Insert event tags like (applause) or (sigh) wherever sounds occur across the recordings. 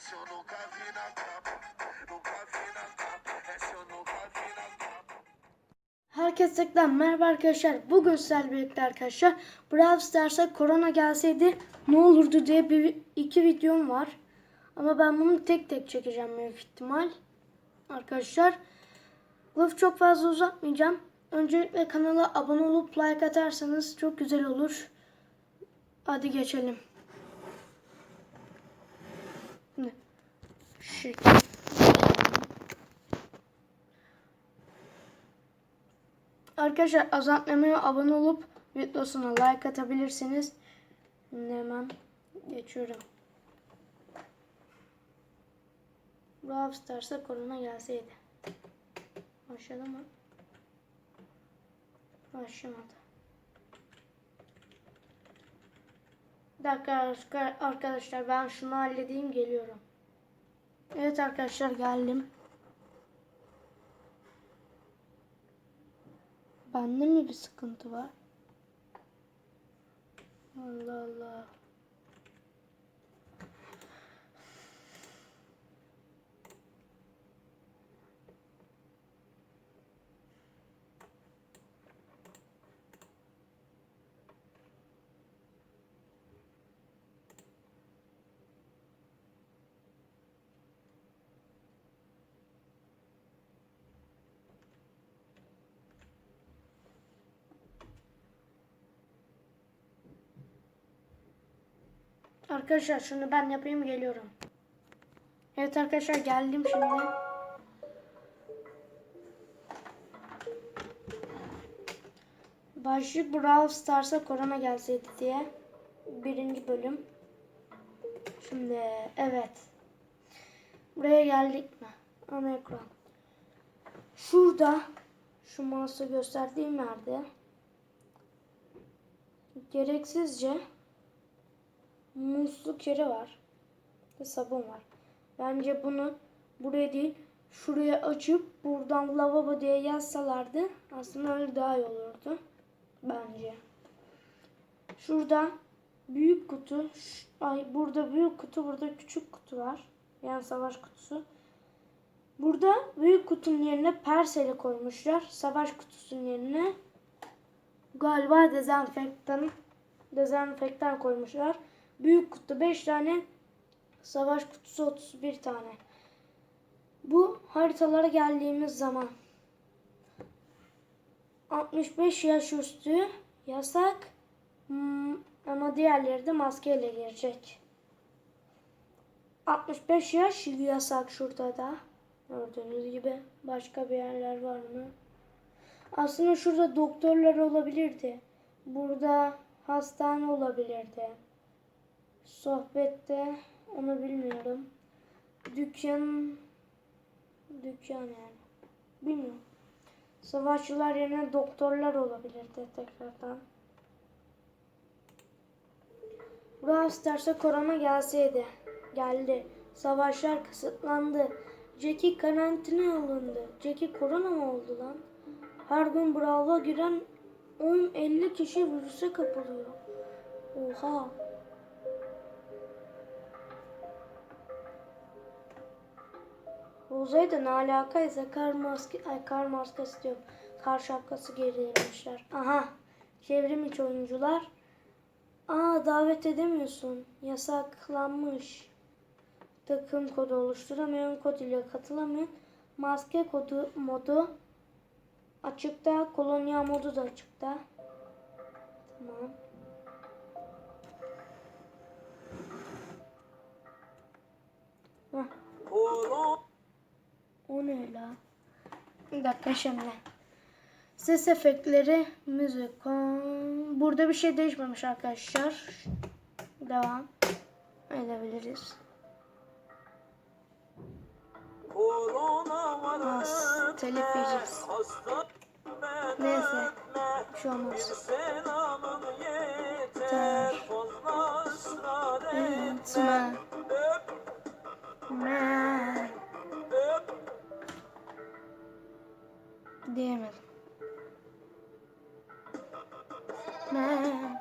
Acá. Herkese tekrar merhaba arkadaşlar. Bugün sizlerle birlikte arkadaşlar Brawl Stars'a korona gelseydi ne olurdu diye bir iki videom var. Ama ben bunu tek tek çekeceğim büyük ihtimal. Arkadaşlar lafı çok fazla uzatmayacağım. Öncelikle kanala abone olup like atarsanız çok güzel olur. Hadi geçelim. Ne? Şirket. Arkadaşlar azaltmamaya abone olup videosuna like atabilirsiniz. Şimdi hemen geçiyorum. Brawl Stars'a korona gelseydi. Başladı mı? Başlamadı. Bir dakika arka- arkadaşlar ben şunu halledeyim geliyorum. Evet arkadaşlar geldim. Bende mi bir sıkıntı var? Allah Allah. Arkadaşlar şunu ben yapayım geliyorum. Evet arkadaşlar geldim şimdi. Başlık Brawl Stars'a korona gelseydi diye. Birinci bölüm. Şimdi evet. Buraya geldik mi? Ana ekran. Şurada şu mouse'u gösterdiğim yerde gereksizce musluk yeri var. Ve sabun var. Bence bunu buraya değil şuraya açıp buradan lavabo diye yazsalardı aslında öyle daha iyi olurdu. Bence. Şurada büyük kutu, ay burada büyük kutu, burada küçük kutu var. Yani savaş kutusu. Burada büyük kutunun yerine perseli koymuşlar. Savaş kutusunun yerine galiba dezenfektan dezenfektan koymuşlar. Büyük kutu 5 tane, savaş kutusu 31 tane. Bu haritalara geldiğimiz zaman 65 yaş üstü yasak Hmm, ama diğerleri de maskeyle girecek. 65 yaş yasak şurada da. Gördüğünüz gibi başka bir yerler var mı? Aslında şurada doktorlar olabilirdi. Burada hastane olabilirdi. Sohbette onu bilmiyorum. Dükkan dükkan yani. Bilmiyorum. Savaşçılar yerine doktorlar olabilirdi tekrardan. Brawl Stars'a korona gelseydi. Geldi. Savaşlar kısıtlandı. Jackie karantina alındı. Jackie korona mı oldu lan? Her gün Brawl'a giren 10-50 kişi virüse kapılıyor. Oha. Uzayda ne alakaysa kar maske, ay kar maskesi diyorum. Kar şapkası gerilemişler. Aha. Çevrim içi oyuncular. Aa davet edemiyorsun. Yasaklanmış. Takım kodu oluşturamıyorum. Kod ile katılamıyorum. Maske kodu modu açıkta. Kolonya modu da açıkta. Tamam. Ne la? Bir dakika şimdi. Ses efektleri, müzik. Burada bir şey değişmemiş arkadaşlar. Devam edebiliriz. Az telif yiyeceğiz. Neyse. Bir şey olmaz. Ter. Etme. Me. diyemedim. Ben...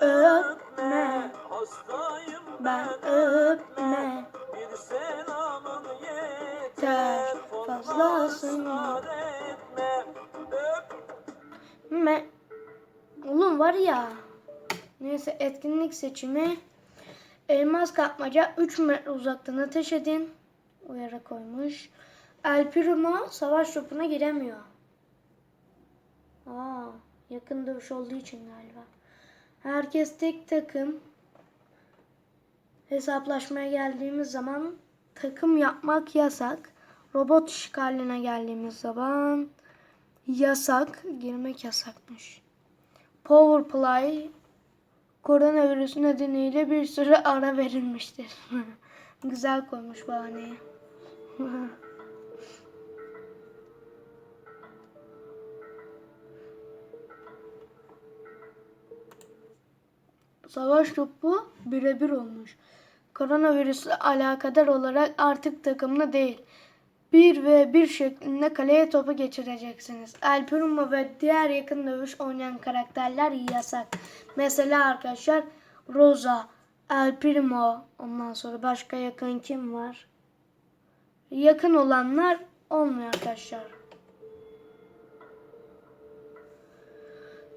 Öpme, hastayım ben, ben öpme. Bir selamın yeter, fazlasın. Etme, öpme. Oğlum var ya. Neyse etkinlik seçimi. Elmas kapmaca 3 metre uzaktan ateş edin. Uyarı koymuş. El savaş topuna giremiyor. Aa, yakın dövüş olduğu için galiba. Herkes tek takım. Hesaplaşmaya geldiğimiz zaman takım yapmak yasak. Robot işgaline geldiğimiz zaman yasak. Girmek yasakmış. Power Play koronavirüs nedeniyle bir süre ara verilmiştir. (laughs) Güzel koymuş bahaneyi. (laughs) Savaş topu birebir olmuş. Koronavirüsle alakadar olarak artık takımlı değil. 1 ve 1 şeklinde kaleye topu geçireceksiniz. El Primo ve diğer yakın dövüş oynayan karakterler yasak. Mesela arkadaşlar Rosa, El Primo, ondan sonra başka yakın kim var? Yakın olanlar olmuyor arkadaşlar.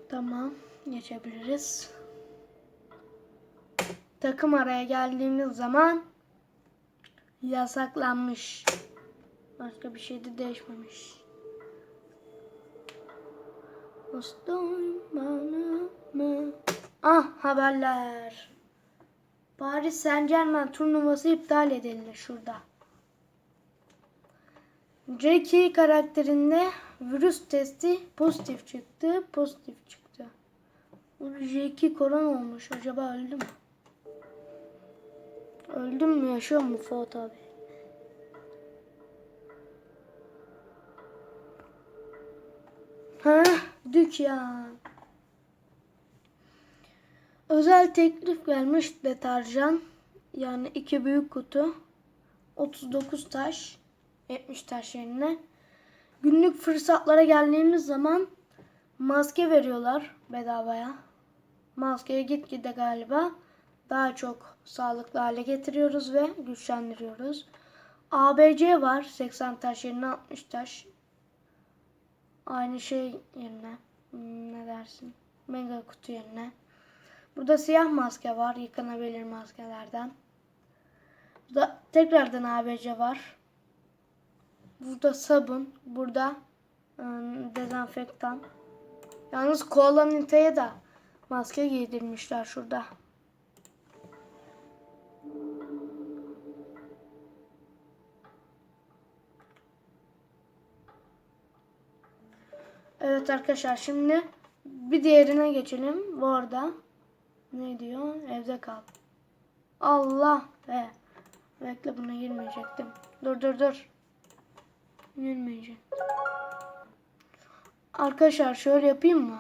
Tamam, geçebiliriz. Takım araya geldiğimiz zaman yasaklanmış. Başka bir şey de değişmemiş. Ah haberler. Paris Saint Germain turnuvası iptal edildi şurada. Jackie karakterinde virüs testi pozitif çıktı. Pozitif çıktı. Jackie korona olmuş. Acaba öldü mü? Öldüm mü yaşıyor mu Fuat abi? Ha, dük ya. Özel teklif gelmiş deterjan. Yani iki büyük kutu. 39 taş. 70 taş yerine. Günlük fırsatlara geldiğimiz zaman maske veriyorlar bedavaya. Maskeyi gitgide galiba daha çok sağlıklı hale getiriyoruz ve güçlendiriyoruz. ABC var 80 taş yerine 60 taş. Aynı şey yerine hmm, ne dersin? Mega kutu yerine. Burada siyah maske var yıkanabilir maskelerden. Burada tekrardan ABC var. Burada sabun, burada ım, dezenfektan. Yalnız Koala Nita'ya da maske giydirmişler şurada. Evet arkadaşlar şimdi bir diğerine geçelim. Bu arada ne diyor? Evde kal. Allah be. Bekle buna girmeyecektim. Dur dur dur. Girmeyeceğim. Arkadaşlar şöyle yapayım mı?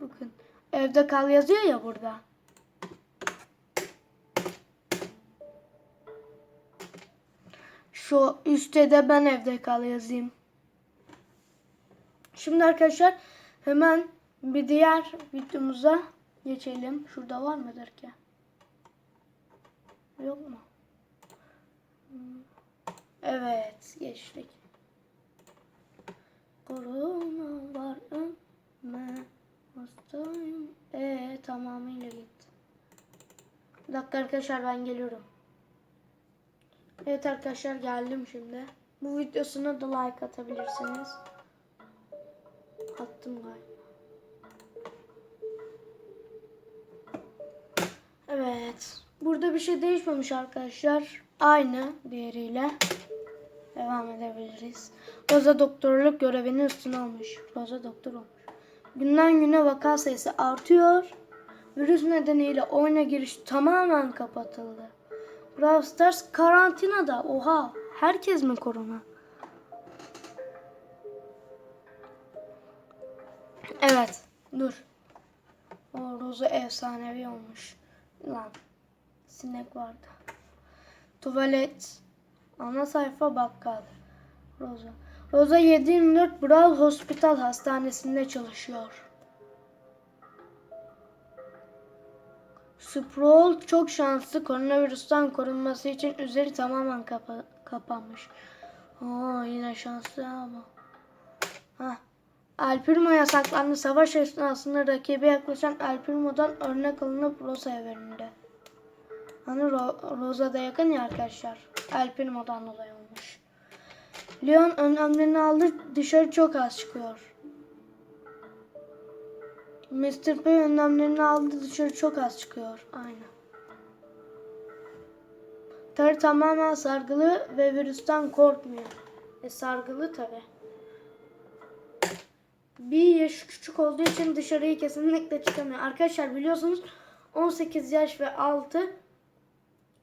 Bakın. Evde kal yazıyor ya burada. Şu üstte de ben evde kal yazayım. Şimdi arkadaşlar hemen bir diğer videomuza geçelim. Şurada var mıdır ki? Yok mu? Hmm. Evet geçtik. Korona var ömme hastayım. Ee tamamıyla gitti. Bir dakika arkadaşlar ben geliyorum. Evet arkadaşlar geldim şimdi. Bu videosuna da like atabilirsiniz. Attım galiba. Evet. Burada bir şey değişmemiş arkadaşlar. Aynı diğeriyle. Devam edebiliriz. Roza doktorluk görevini üstüne almış. Roza doktor olmuş. Günden güne vaka sayısı artıyor. Virüs nedeniyle oyuna giriş tamamen kapatıldı. Brawl Stars karantinada. Oha. Herkes mi korona? Evet. Dur. O Roza efsanevi olmuş. Lan. Sinek vardı. Tuvalet. Ana sayfa bakkal. Roza. Roza 724 Brawl Hospital hastanesinde çalışıyor. Sproul çok şanslı koronavirüsten korunması için üzeri tamamen kapa kapanmış. Aa yine şanslı ama. Hah. El Primo yasaklandı. Savaş esnasında rakibe yaklaşan El Primo'dan örnek alınıp Rosa'ya verildi. Hani Ro- Rosa da yakın ya arkadaşlar. El Primo'dan dolayı olmuş. Leon önlemlerini aldı. Dışarı çok az çıkıyor. Mr. P önlemlerini aldı. Dışarı çok az çıkıyor. Aynen. Tarı tamamen sargılı ve virüsten korkmuyor. E sargılı tabi. Bir yaş küçük olduğu için dışarıya kesinlikle çıkamıyor. Arkadaşlar biliyorsunuz 18 yaş ve altı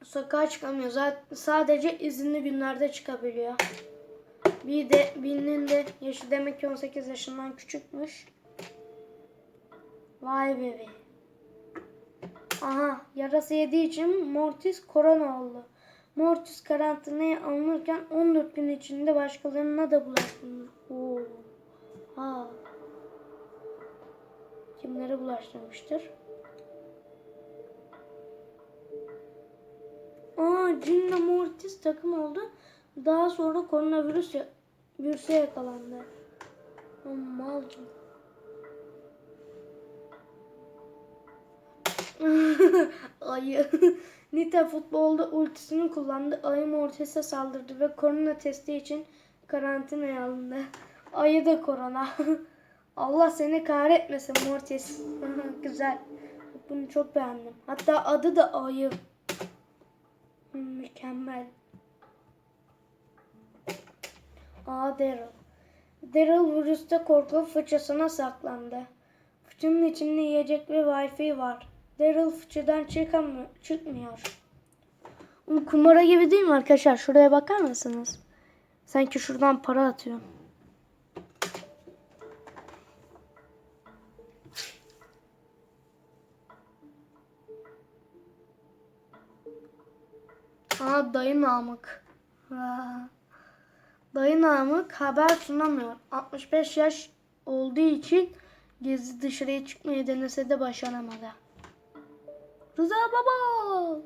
sokağa çıkamıyor. Zaten sadece izinli günlerde çıkabiliyor. Bir de birinin de yaşı demek ki 18 yaşından küçükmüş. Vay be. Aha yarası yediği için Mortis korona oldu. Mortis karantinaya alınırken 14 gün içinde başkalarına da bulaştırmış. Oo. Ha. Kimlere bulaştırmıştır? Aa Jin'le Mortis takım oldu. Daha sonra koronavirüs virüse yakalandı. Jin. (laughs) Ayı. (laughs) Nita futbolda ultisini kullandı. Ayı Mortis'e saldırdı ve korona testi için karantinaya alındı. Ayı da korona. (laughs) Allah seni kahretmesin Mortis. (laughs) Güzel. Bunu çok beğendim. Hatta adı da Ayı. Hmm, Mükemmel. Aa Daryl. Daryl virüste korkup fıçısına saklandı. Fıçının içinde yiyecek ve wifi var. Daryl fıçıdan çıkamıyor, çıkmıyor. Kumara gibi değil mi arkadaşlar? Şuraya bakar mısınız? Sanki şuradan para atıyor. Namık. Dayı Namık haber sunamıyor. 65 yaş olduğu için gezi dışarıya çıkmayı denese de başaramadı. Rıza baba.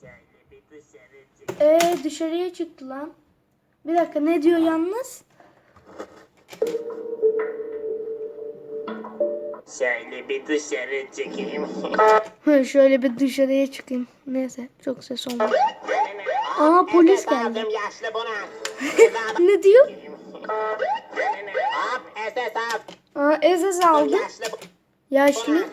Şöyle bir dışarı çık. Ee dışarıya çıktı lan. Bir dakika ne diyor yalnız? Şöyle bir dışarı çıkayım. Hı, Şöyle bir dışarıya çıkayım. Neyse çok ses olmadı. Aa, polis geldi. Aldım. (laughs) Ne diyor? SS. Aa Ezes aldı. Yaşlı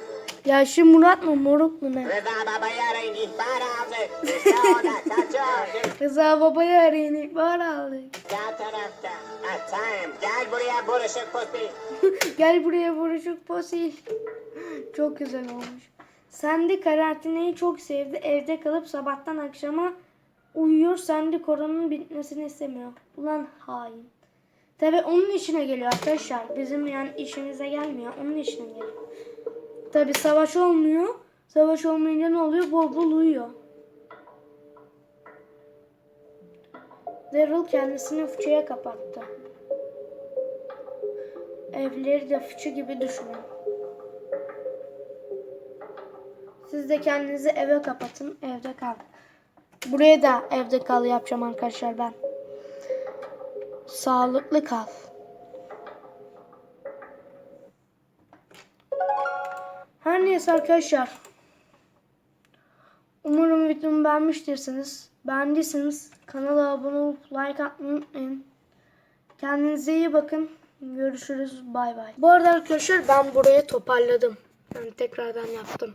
Yaşlı. Yaşlı Murat mı Moruk mu ne? Rıza babayı arayın ihbar aldı. (laughs) İşte orada kaçıyor. Rıza babayı arayın ihbar aldı. Sağ tarafta. Ha, tamam gel buraya buruşuk pusi. (laughs) Gel buraya vuruşuk posil. Çok güzel olmuş. Sandy karantinayı çok sevdi. Evde kalıp sabahtan akşama uyuyor. Sandy koronanın bitmesini istemiyor. Ulan hain. Tabi onun işine geliyor arkadaşlar. Bizim yani işimize gelmiyor. Onun işine geliyor. Tabi savaş olmuyor. Savaş olmayınca ne oluyor? Bol bol uyuyor. Daryl kendisini fıçıya kapattı. Evleri de fıçı gibi düşünün. Siz de kendinizi eve kapatın, evde kal. Buraya da evde kal yapacağım arkadaşlar ben. Sağlıklı kal. Neyse arkadaşlar. Umarım videomu beğenmiştirsiniz. Beğendiyseniz kanala abone olup like atmayı unutmayın. Kendinize iyi bakın. Görüşürüz. Bay bay. Bu arada arkadaşlar ben burayı toparladım. Yani tekrardan yaptım.